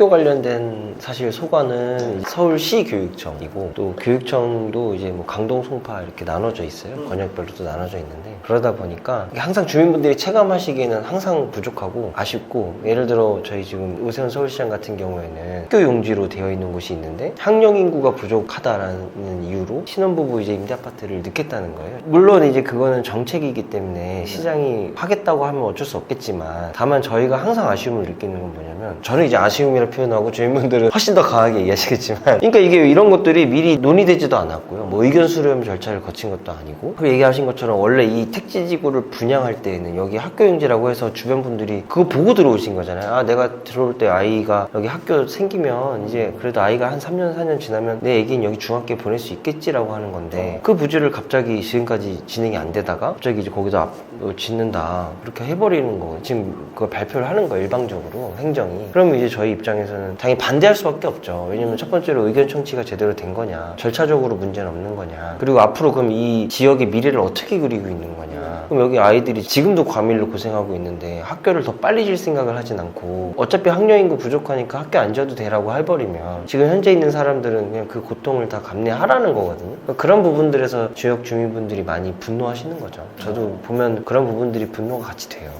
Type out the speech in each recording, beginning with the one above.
학교 관련된 사실 소관은 서울시 교육청이고 또 교육청도 이제 뭐 강동 송파 이렇게 나눠져 있어요. 권역별로 도 나눠져 있는데 그러다 보니까 항상 주민분들이 체감하시기에는 항상 부족하고 아쉽고 예를 들어 저희 지금 오세훈 서울시장 같은 경우에는 학교 용지로 되어 있는 곳이 있는데 학령 인구가 부족하다라는 이유로 신혼부부 이제 임대 아파트를 넣겠다는 거예요. 물론 이제 그거는 정책이기 때문에 시장이 하겠다고 하면 어쩔 수 없겠지만 다만 저희가 항상 아쉬움을 느끼는 건 뭐냐면 저는 이제 아쉬움이라 표현하고 주민분들은 훨씬 더 강하게 얘기하시겠지만. 그러니까 이게 이런 것들이 미리 논의되지도 않았고요. 뭐 의견 수렴 절차를 거친 것도 아니고. 그 얘기하신 것처럼 원래 이 택지 지구를 분양할 때에는 여기 학교 용지라고 해서 주변 분들이 그거 보고 들어오신 거잖아요. 아 내가 들어올 때 아이가 여기 학교 생기면 이제 그래도 아이가 한 3년 4년 지나면 내 애기는 여기 중학교에 보낼 수 있겠지라고 하는 건데 그 부지를 갑자기 지금까지 진행이 안 되다가 갑자기 이제 거기다 앞- 어, 짓는다. 그렇게 해버리는 거 지금 그걸 발표를 하는 거예요 일방적으로 행정이. 그러면 이제 저희 입장에 서는 당연히 반대할 수밖에 없죠. 왜냐면 첫 번째로 의견 청취가 제대로 된 거냐 절차적으로 문제는 없는 거냐 그리고 앞으로 그럼 이 지역의 미래를 어떻게 그리고 있는 거냐 그럼 여기 아이들이 지금도 과밀로 고생하고 있는데 학교를 더 빨리 질 생각을 하진 않고 어차피 학령 인구 부족하니까 학교 안 지어도 되라고 해버리면 지금 현재 있는 사람들은 그냥 그 고통을 다 감내하라는 거거든요. 그러니까 그런 부분들에서 지역 주민분들이 많이 분노하시는 거죠. 저도 보면 그런 부분들이 분노가 같이 돼요.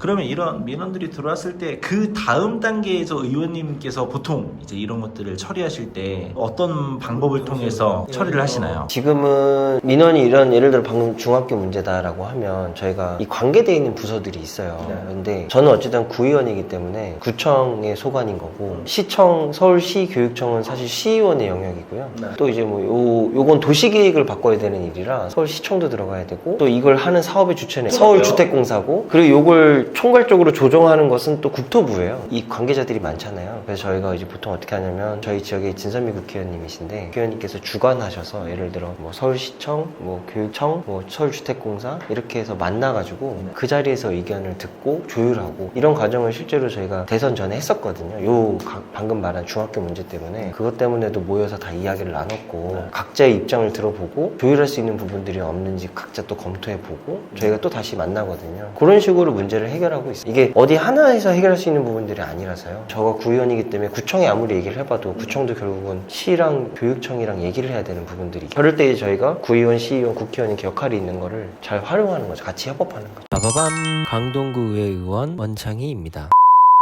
그러면 이런 민원들이 들어왔을 때 그 다음 단계에서 의원님께서 보통 이제 이런 것들을 처리하실 때 어떤 방법을 통해서 처리를 하시나요? 지금은 민원이 이런 예를 들어 방금 중학교 문제다라고 하면 저희가 이 관계되어 있는 부서들이 있어요. 근데 저는 어쨌든 구의원이기 때문에 구청의 소관인 거고 시청 서울시 교육청은 사실 시의원의 영역이고요. 또 이제 뭐 요, 요건 도시계획을 바꿔야 되는 일이라 서울시청도 들어가야 되고 또 이걸 하는 사업의 주체는 서울주택공사고 그리고 요걸 총괄적으로 조정하는 것은 또 국토부예요. 이 관계자들이 많잖아요. 그래서 저희가 이제 보통 어떻게 하냐면 저희 지역에 진선미 국회의원님이신데 국회의원님께서 주관하셔서 예를 들어 뭐 서울시청, 뭐 교육청, 뭐 서울주택공사 이렇게 해서 만나가지고 그 자리에서 의견을 듣고 조율하고 이런 과정을 실제로 저희가 대선 전에 했었거든요. 요 가- 방금 말한 중학교 문제 때문에 그것 때문에도 모여서 다 이야기를 나눴고 각자의 입장을 들어보고 조율할 수 있는 부분들이 없는지 각자 또 검토해보고 저희가 또 다시 만나거든요. 그런 식으로 문제를 해결하고 있어요. 이게 어디 하나에서 해결할 수 있는 부분들이 아니라서요. 저가 구의원이기 때문에 구청에 아무리 얘기를 해봐도 구청도 결국은 시랑 교육청이랑 얘기를 해야 되는 부분들이 그럴 때 저희가 구의원, 시의원, 국회의원 이렇게 역할이 있는 거를 잘 활용하는 거죠. 같이 협업하는 거죠. 빠바밤 강동구 의회 의원 원창희입니다.